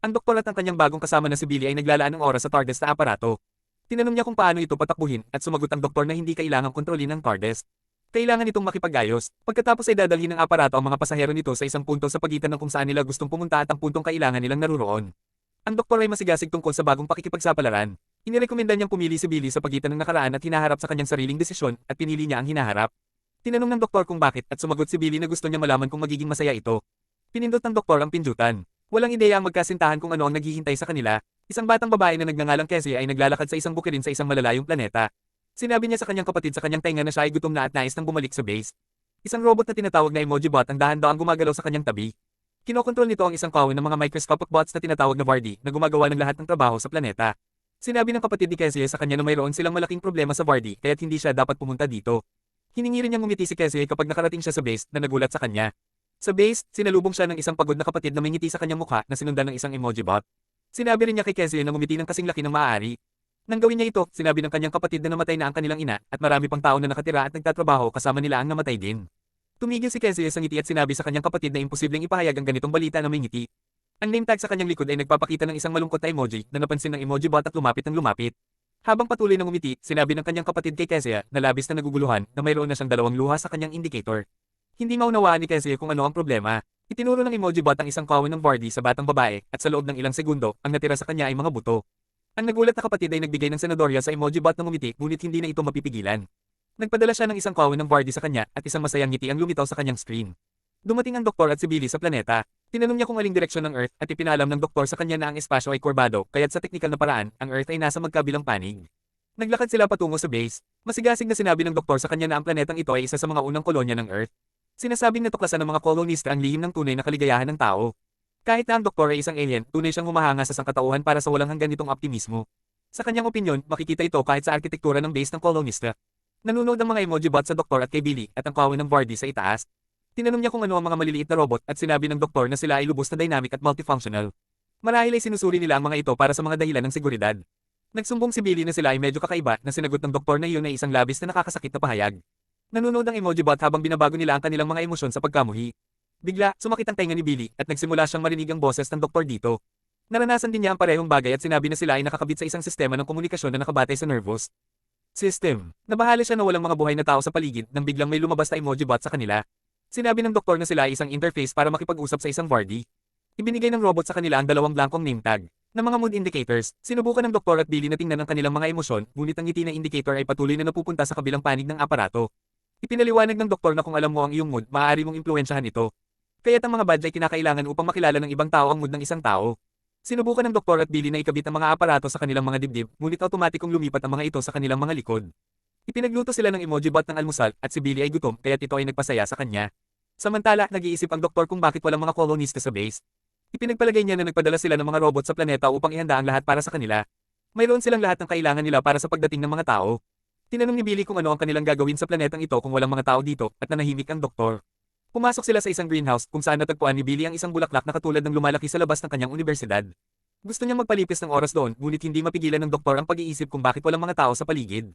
Ang doktor at ang kanyang bagong kasama na si Billy ay naglalaan ng oras sa TARDIS na aparato. Tinanong niya kung paano ito patakbuhin at sumagot ang doktor na hindi kailangang kontrolin ng TARDIS. Kailangan itong makipag-ayos. Pagkatapos ay dadalhin ng aparato ang mga pasahero nito sa isang punto sa pagitan ng kung saan nila gustong pumunta at ang puntong kailangan nilang naruroon. Ang doktor ay masigasig tungkol sa bagong pakikipagsapalaran. Inirekomenda niyang pumili si Billy sa pagitan ng nakaraan at hinaharap sa kanyang sariling desisyon at pinili niya ang hinaharap. Tinanong ng doktor kung bakit at sumagot si Billy na gusto niya malaman kung magiging masaya ito. Pinindot ng doktor ang pindutan. Walang ideya ang magkasintahan kung ano ang naghihintay sa kanila. Isang batang babae na nagngangalang Cassie ay naglalakad sa isang bukirin sa isang malalayong planeta. Sinabi niya sa kanyang kapatid sa kanyang tenga na siya ay gutom na at nais nang bumalik sa base. Isang robot na tinatawag na emoji bot ang dahan-daang gumagalaw sa kanyang tabi. Kinokontrol nito ang isang kawin ng mga microscopic bots na tinatawag na Vardy na gumagawa ng lahat ng trabaho sa planeta. Sinabi ng kapatid ni Cassie sa kanya na mayroon silang malaking problema sa Vardy kaya't hindi siya dapat pumunta dito. Hiningi rin niyang ngumiti si Cassie kapag nakarating siya sa base na nagulat sa kanya. Sa base, sinalubong siya ng isang pagod na kapatid na may ngiti sa kanyang mukha na sinundan ng isang emoji bot. Sinabi rin niya kay Cassie na ngumiti ng kasing laki ng maaari. Nang gawin niya ito, sinabi ng kanyang kapatid na namatay na ang kanilang ina at marami pang tao na nakatira at nagtatrabaho kasama nila ang namatay din. Tumigil si Cassie sa ngiti at sinabi sa kanyang kapatid na imposibleng ipahayag ang ganitong balita na may ngiti. Ang name tag sa kanyang likod ay nagpapakita ng isang malungkot na emoji na napansin ng emoji bot at lumapit ng lumapit. Habang patuloy na ngumiti, sinabi ng kanyang kapatid kay Cassie na labis na naguguluhan na mayroon na siyang dalawang luha sa kanyang indicator. Hindi maunawaan ni Cassie kung ano ang problema. Itinuro ng emoji bot ang isang kawin ng Vardy sa batang babae at sa loob ng ilang segundo, ang natira sa kanya ay mga buto. Ang nagulat na kapatid ay nagbigay ng senadorya sa emoji bot ng ngumiti ngunit hindi na ito mapipigilan. Nagpadala siya ng isang kawin ng Vardy sa kanya at isang masayang ngiti ang lumitaw sa kanyang screen. Dumating ang doktor at si Billy sa planeta. Tinanong niya kung aling direksyon ng Earth at ipinalam ng doktor sa kanya na ang espasyo ay kurbado kaya't sa teknikal na paraan, ang Earth ay nasa magkabilang panig. Naglakad sila patungo sa base. Masigasig na sinabi ng doktor sa kanya na ang planetang ito ay isa sa mga unang kolonya ng Earth. Sinasabing natuklasan ng mga kolonista ang lihim ng tunay na kaligayahan ng tao. Kahit na ang doktor ay isang alien, tunay siyang humahanga sa sangkatauhan para sa walang hanggan nitong optimismo. Sa kanyang opinyon, makikita ito kahit sa arkitektura ng base ng kolonista. Nanonood ang mga emoji bot sa doktor at kay Billy at ang kawin ng Vardy sa itaas. Tinanong niya kung ano ang mga maliliit na robot at sinabi ng doktor na sila ay lubos na dynamic at multifunctional. Marahil ay sinusuri nila ang mga ito para sa mga dahilan ng seguridad. Nagsumbong si Billy na sila ay medyo kakaiba na sinagot ng doktor na iyon ay isang labis na nakakasakit na pahayag. Nanonood ang emoji bot habang binabago nila ang kanilang mga emosyon sa pagkamuhi. Bigla, sumakit ang tenga ni Billy at nagsimula siyang marinig ang boses ng doktor dito. Naranasan din niya ang parehong bagay at sinabi na sila ay nakakabit sa isang sistema ng komunikasyon na nakabatay sa nervous system. Nabahala siya na walang mga buhay na tao sa paligid nang biglang may lumabas na emoji bot sa kanila. Sinabi ng doktor na sila ay isang interface para makipag-usap sa isang Vardy. Ibinigay ng robot sa kanila ang dalawang blankong name tag na mga mood indicators. Sinubukan ng doktor at Billy na tingnan ang kanilang mga emosyon, ngunit ang ngiti na indicator ay patuloy na napupunta sa kabilang panig ng aparato. Ipinaliwanag ng doktor na kung alam mo ang iyong mood, maaari mong impluwensyahan ito. Kaya't ang mga badge ay kinakailangan upang makilala ng ibang tao ang mood ng isang tao. Sinubukan ng doktor at Billy na ikabit ang mga aparato sa kanilang mga dibdib, ngunit automatikong lumipat ang mga ito sa kanilang mga likod. Ipinagluto sila ng emoji bot ng almusal at si Billy ay gutom kaya't ito ay nagpasaya sa kanya. Samantala, nag-iisip ang doktor kung bakit walang mga kolonista sa base. Ipinagpalagay niya na nagpadala sila ng mga robot sa planeta upang ihanda ang lahat para sa kanila. Mayroon silang lahat ng kailangan nila para sa pagdating ng mga tao. Tinanong ni Billy kung ano ang kanilang gagawin sa planetang ito kung walang mga tao dito at nanahimik ang doktor. Pumasok sila sa isang greenhouse kung saan natagpuan ni Billy ang isang bulaklak na katulad ng lumalaki sa labas ng kanyang universidad. Gusto niyang magpalipis ng oras doon ngunit hindi mapigilan ng doktor ang pag-iisip kung bakit walang mga tao sa paligid.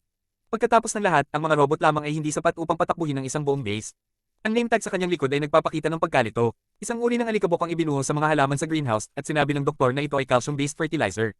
Pagkatapos ng lahat, ang mga robot lamang ay hindi sapat upang patakbuhin ang isang buong base. Ang name tag sa kanyang likod ay nagpapakita ng pagkalito. Isang uri ng alikabok ang ibinuho sa mga halaman sa greenhouse at sinabi ng doktor na ito ay calcium-based fertilizer.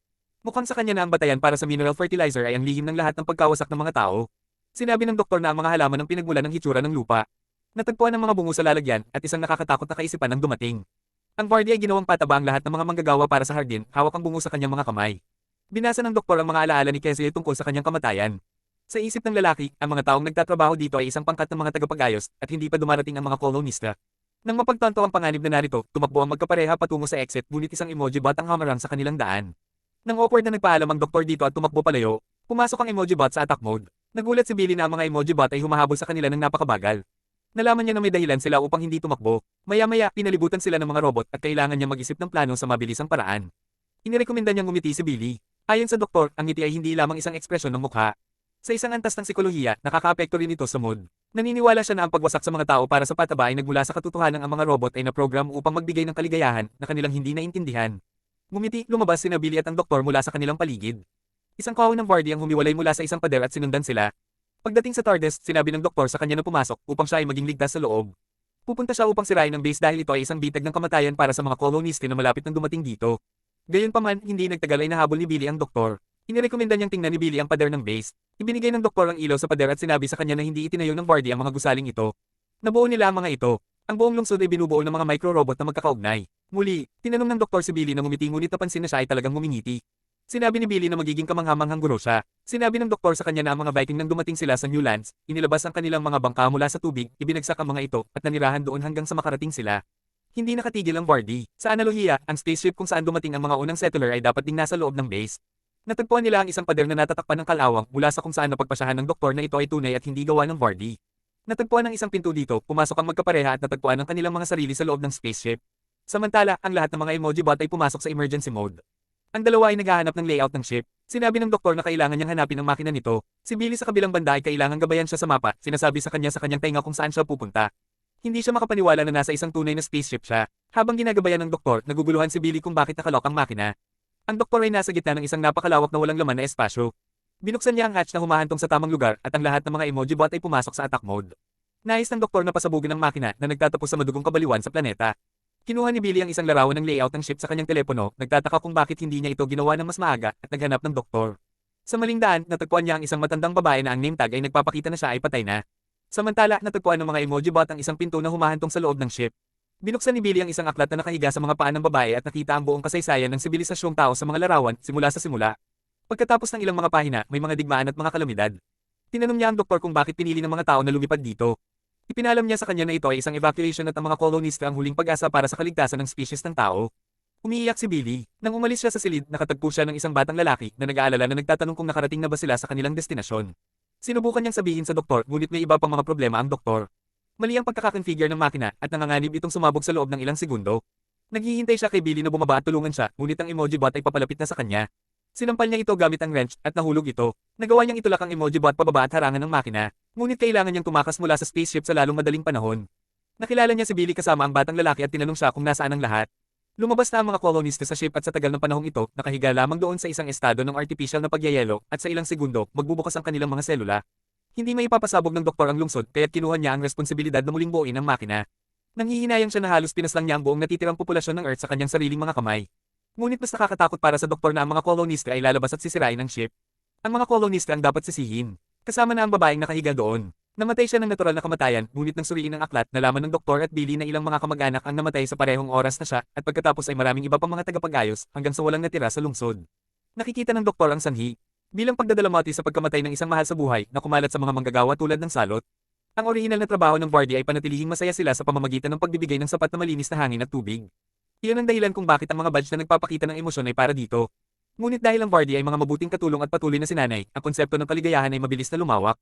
Mukhang sa kanya na ang batayan para sa mineral fertilizer ay ang lihim ng lahat ng pagkawasak ng mga tao. Sinabi ng doktor na ang mga halaman ang pinagmula ng hitsura ng lupa. Natagpuan ng mga bungo sa lalagyan at isang nakakatakot na kaisipan ang dumating. Ang Vardy ay ginawang pataba ang lahat ng mga manggagawa para sa hardin, hawak ang bungo sa kanyang mga kamay. Binasa ng doktor ang mga alaala ni Cassie tungkol sa kanyang kamatayan. Sa isip ng lalaki, ang mga taong nagtatrabaho dito ay isang pangkat ng mga tagapag-ayos at hindi pa dumarating ang mga kolonista. Nang mapagtanto ang panganib na narito, tumakbo ang magkapareha patungo sa exit ngunit isang emoji bot ang hamarang sa kanilang daan. Nang awkward na nagpaalam ang doktor dito at tumakbo palayo, pumasok ang emoji bot sa attack mode. Nagulat si Billy na ang mga emoji bot ay humahabol sa kanila ng napakabagal. Nalaman niya na may dahilan sila upang hindi tumakbo. Maya-maya, pinalibutan sila ng mga robot at kailangan niya mag-isip ng plano sa mabilisang paraan. Inirekomenda niyang ngumiti si Billy. Ayon sa doktor, ang ngiti ay hindi lamang isang ekspresyon ng mukha. Sa isang antas ng psikolohiya, nakakaapekto rin ito sa mood. Naniniwala siya na ang pagwasak sa mga tao para sa pataba ay nagmula sa katotohanan ang mga robot ay na-program upang magbigay ng kaligayahan na kanilang hindi naintindihan. Ngumiti, lumabas sina Billy at ang doktor mula sa kanilang paligid. Isang kawin ng Vardy ang humiwalay mula sa isang pader at sinundan sila. Pagdating sa TARDIS, sinabi ng doktor sa kanya na pumasok upang siya ay maging ligtas sa loob. Pupunta siya upang sirain ang base dahil ito ay isang bitag ng kamatayan para sa mga kolonisti na malapit nang dumating dito. Gayunpaman, hindi nagtagal ay nahabol ni Billy ang doktor. Inirekomenda niyang tingnan ni Billy ang pader ng base. Ibinigay ng doktor ang ilaw sa pader at sinabi sa kanya na hindi itinayo ng Vardy ang mga gusaling ito. Nabuo nila ang mga ito. Ang buong lungsod ay binubuo ng mga micro-robot na magkakaugnay. Muli, tinanong ng doktor si Billy na ngumiti ngunit napansin na siya ay talagang ngumingiti. Sinabi ni Billy na magiging kamanghamanghang guro siya. Sinabi ng doktor sa kanya na ang mga Viking nang dumating sila sa Newlands, inilabas ang kanilang mga bangka mula sa tubig, ibinagsak ang mga ito, at nanirahan doon hanggang sa makarating sila. Hindi nakatigil ang Vardy. Sa analohiya, ang spaceship kung saan dumating ang mga unang settler ay dapat ding nasa loob ng base. Natagpuan nila ang isang pader na natatakpan ng kalawang mula sa kung saan napagpasyahan ng doktor na ito ay tunay at hindi gawa ng Vardy. Natagpuan ang isang pinto dito, pumasok ang magkapareha at natagpuan ang kanilang mga sarili sa loob ng spaceship. Samantala, ang lahat ng mga emoji bot ay pumasok sa emergency mode. Ang dalawa ay naghahanap ng layout ng ship. Sinabi ng doktor na kailangan niyang hanapin ang makina nito. Si Billy sa kabilang banda ay kailangan gabayan siya sa mapa, sinasabi sa kanya sa kanyang tainga kung saan siya pupunta. Hindi siya makapaniwala na nasa isang tunay na spaceship siya. Habang ginagabayan ng doktor, naguguluhan si Billy kung bakit nakalok ang makina. Ang doktor ay nasa gitna ng isang napakalawak na walang laman na espasyo. Binuksan niya ang hatch na humahantong sa tamang lugar at ang lahat ng mga emoji bot ay pumasok sa attack mode. Nais ng doktor na pasabugin ang makina na nagtatapos sa madugong kabaliwan sa planeta. Kinuha ni Billy ang isang larawan ng layout ng ship sa kanyang telepono, nagtataka kung bakit hindi niya ito ginawa ng mas maaga at naghanap ng doktor. Sa maling daan, natagpuan niya ang isang matandang babae na ang name tag ay nagpapakita na siya ay patay na. Samantala, natagpuan ng mga emoji bot ang isang pinto na humahantong sa loob ng ship. Binuksan ni Billy ang isang aklat na nakahiga sa mga paa ng babae at nakita ang buong kasaysayan ng sibilisasyong tao sa mga larawan simula sa simula. Pagkatapos ng ilang mga pahina, may mga digmaan at mga kalamidad. Tinanong niya ang doktor kung bakit pinili ng mga tao na lumipad dito. Ipinalam niya sa kanya na ito ay isang evacuation at ang mga kolonista ang huling pag-asa para sa kaligtasan ng species ng tao. Umiiyak si Billy. Nang umalis siya sa silid, nakatagpo siya ng isang batang lalaki na nag-aalala na nagtatanong kung nakarating na ba sila sa kanilang destinasyon. Sinubukan niyang sabihin sa doktor ngunit may iba pang mga problema ang doktor. Mali ang pagkakakonfigure ng makina at nanganganib itong sumabog sa loob ng ilang segundo. Naghihintay siya kay Billy na bumaba at tulungan siya ngunit ang emoji bot ay papalapit na sa kanya. Sinampal niya ito gamit ang wrench at nahulog ito. Nagawa niyang itulak ang emoji bot pababa at harangan ng makina. Ngunit kailangan niyang tumakas mula sa spaceship sa lalong madaling panahon. Nakilala niya si Billy kasama ang batang lalaki at tinanong siya kung nasaan ang lahat. Lumabas na ang mga kolonista sa ship at sa tagal ng panahong ito, nakahiga lamang doon sa isang estado ng artificial na pagyayelo at sa ilang segundo, magbubukas ang kanilang mga selula. Hindi may ipapasabog ng doktor ang lungsod kaya't kinuha niya ang responsibilidad na muling buuin ang makina. Nanghihinayang siya na halos pinaslang niya ang buong natitirang populasyon ng Earth sa kanyang sariling mga kamay. Ngunit mas nakakatakot para sa doktor na ang mga kolonista ay lalabas at sisirain ang ship. Ang mga kolonista ang dapat sisihin. Kasama na ang babaeng nakahiga doon. Namatay siya ng natural na kamatayan, ngunit nang suriin ng aklat, nalaman ng doktor at Billy na ilang mga kamag-anak ang namatay sa parehong oras na siya, at pagkatapos ay maraming iba pang mga tagapag-ayos, hanggang sa walang natira sa lungsod. Nakikita ng doktor ang sanhi. Bilang pagdadalamati sa pagkamatay ng isang mahal sa buhay na kumalat sa mga manggagawa tulad ng salot. Ang orihinal na trabaho ng Vardy ay panatilihing masaya sila sa pamamagitan ng pagbibigay ng sapat na malinis na hangin at tubig. Iyon ang dahilan kung bakit ang mga badge na nagpapakita ng emosyon ay para dito. Ngunit dahil ang Vardy ay mga mabuting katulong at patuloy na sinanay, ang konsepto ng kaligayahan ay mabilis na lumawak.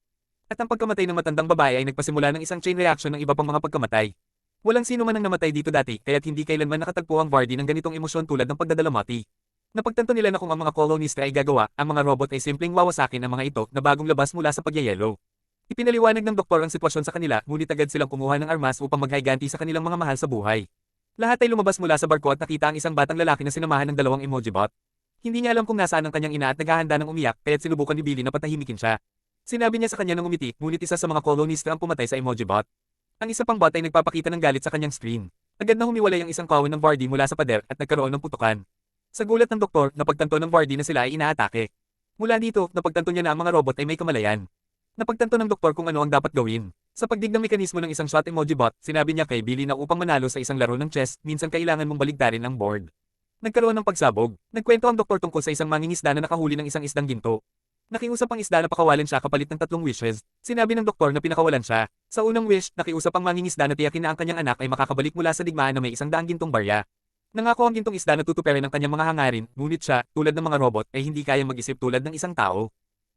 At ang pagkamatay ng matandang babae ay nagpasimula ng isang chain reaction ng iba pang mga pagkamatay. Walang sino man ang namatay dito dati, kaya't hindi kailanman nakatagpo ang Vardy ng ganitong emosyon tulad ng pagdadalamati. Napagtanto nila na kung ang mga kolonista ay gagawa, ang mga robot ay simpleng wawasakin ang mga ito na bagong labas mula sa pagyayelo. Ipinaliwanag ng doktor ang sitwasyon sa kanila, ngunit agad silang kumuha ng armas upang maghayganti sa kanilang mga mahal sa buhay. Lahat ay lumabas mula sa barko at nakita ang isang batang lalaki na sinamahan ng dalawang emoji bot. Hindi niya alam kung nasaan ang kanyang ina at naghahanda ng umiyak, kaya't sinubukan ni Billy na patahimikin siya. Sinabi niya sa kanya nang umiti, ngunit isa sa mga kolonista ang pumatay sa emoji bot. Ang isa pang bot ay nagpapakita ng galit sa kanyang screen. Agad na humiwalay ang isang kawin ng Vardy mula sa pader at nagkaroon ng putukan. Sa gulat ng doktor, napagtanto ng Vardy na sila ay inaatake. Mula dito, napagtanto niya na ang mga robot ay may kamalayan. Napagtanto ng doktor kung ano ang dapat gawin. Sa pagdig ng mekanismo ng isang shot emoji bot, sinabi niya kay Billy na upang manalo sa isang laro ng chess, minsan kailangan mong baligtarin ang board. Nagkaroon ng pagsabog. Nagkwento ang doktor tungkol sa isang mangingisda na nakahuli ng isang isdang ginto. Nakiusap ang isda na pakawalan siya kapalit ng tatlong wishes. Sinabi ng doktor na pinakawalan siya. Sa unang wish, nakiusap ang mangingisda na tiyakin na ang kanyang anak ay makakabalik mula sa digmaan na may isang daang gintong barya. Nangako ang gintong isda na tutuperin ang kanyang mga hangarin, ngunit siya, tulad ng mga robot, ay hindi kayang mag-isip tulad ng isang tao.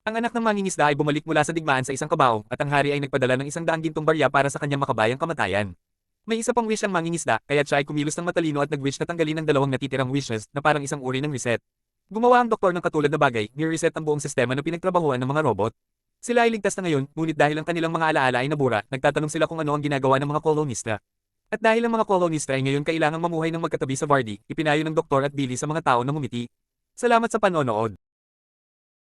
Ang anak ng mangingisda ay bumalik mula sa digmaan sa isang kabaong, at ang hari ay nagpadala ng isang daang gintong barya para sa kanyang makabayang kamatayan. May isa pang wish ang mangingisda, kaya siya ay kumilos ng matalino at nag-wish na tanggalin ang dalawang natitirang wishes, na parang isang uri ng reset. Gumawa ang doktor ng katulad na bagay, ni-reset ang buong sistema na pinagtrabahuan ng mga robot. Sila ay ligtas na ngayon, ngunit dahil ang kanilang mga alaala ay nabura, nagtatanong sila kung ano ang ginagawa ng mga kolonista. At dahil ang mga kolonista ay ngayon kailangang mamuhay ng magkatabi sa Vardy, ipinayo ng doktor at Billy sa mga tao na ngumiti. Salamat sa panonood.